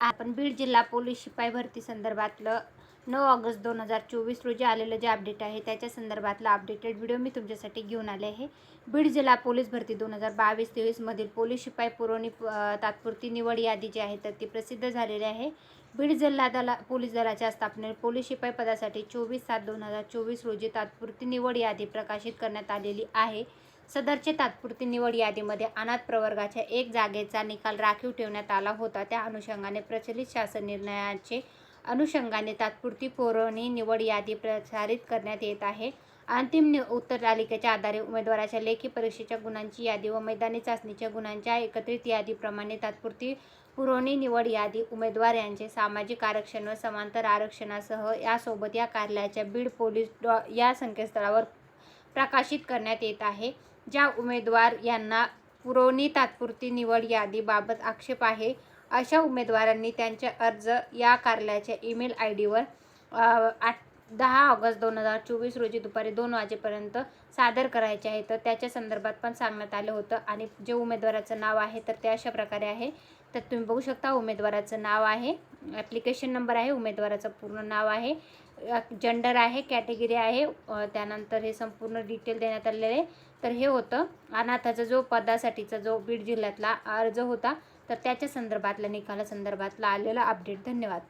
आपण बीड जिल्हा पोलीस शिपाई भरती संदर्भातलं नऊ ऑगस्ट दोन हजार चोवीस रोजी आलेलं जे अपडेट आहे त्याच्या संदर्भातला अपडेटेड व्हिडिओ मी तुमच्यासाठी घेऊन आले आहे. बीड जिल्हा पोलीस भरती दोन हजार बावीस तेवीसमधील पोलीस शिपाई पुरवणी तात्पुरती निवड यादी जी आहे तर ती प्रसिद्ध झालेली आहे. बीड जिल्हा दला पोलीस दलाच्या स्थापनेत पोलीस शिपाई पदासाठी चोवीस सात दोन हजार चोवीस रोजी तात्पुरती निवड यादी प्रकाशित करण्यात आलेली आहे. सदरचे तात्पुरती निवड यादीमध्ये अनाथ प्रवर्गाच्या एक जागेचा निकाल राखीव ठेवण्यात आला होता. त्या अनुषंगाने प्रचलित शासन निर्णयाचे अनुषंगाने तात्पुरती पुरवणी निवड यादी प्रसारित करण्यात येत आहे. अंतिम नि उत्तर तालिकेच्या आधारे उमेदवाराच्या लेखी परीक्षेच्या गुणांची यादी व मैदानी चाचणीच्या गुणांच्या एकत्रित यादीप्रमाणे तात्पुरती पुरवणी निवड यादी उमेदवार यांचे सामाजिक आरक्षण व समांतर आरक्षणासह यासोबत या कार्यालयाच्या बीड पोलीस डॉ या संकेतस्थळावर प्रकाशित करण्यात येत आहे. ज्या उमेदवार यांना पुरवणी तात्पुरती निवड यादीबाबत आक्षेप आहे अशा उमेदवारांनी त्यांचे अर्ज या कार्यालयाच्या ईमेल आय डीवर आठ दहा ऑगस्ट दोन हजार चोवीस रोजी दुपारी दोन वाजेपर्यंत सादर करायचे आहे. तर त्याच्या संदर्भात पण सांगण्यात आलं होतं. आणि जे उमेदवाराचं नाव आहे तर ते अशा प्रकारे आहे. तर तुम्ही बघू शकता उमेदवाराचं नाव आहे. ॲप्लिकेशन नंबर आहे उमेदवाराचं पूर्ण नाव आहे. जेंडर आहे कॅटेगरी आहे. त्यानंतर हे संपूर्ण डिटेल देण्यात आलेले आहे. तर हे होतं. अनाथाचा जो पदासाठीचा जो बीड जिल्ह्यातला अर्ज होता तर त्याच्या संदर्भातल्या निकाला संदर्भातला आलेला अपडेट धन्यवाद.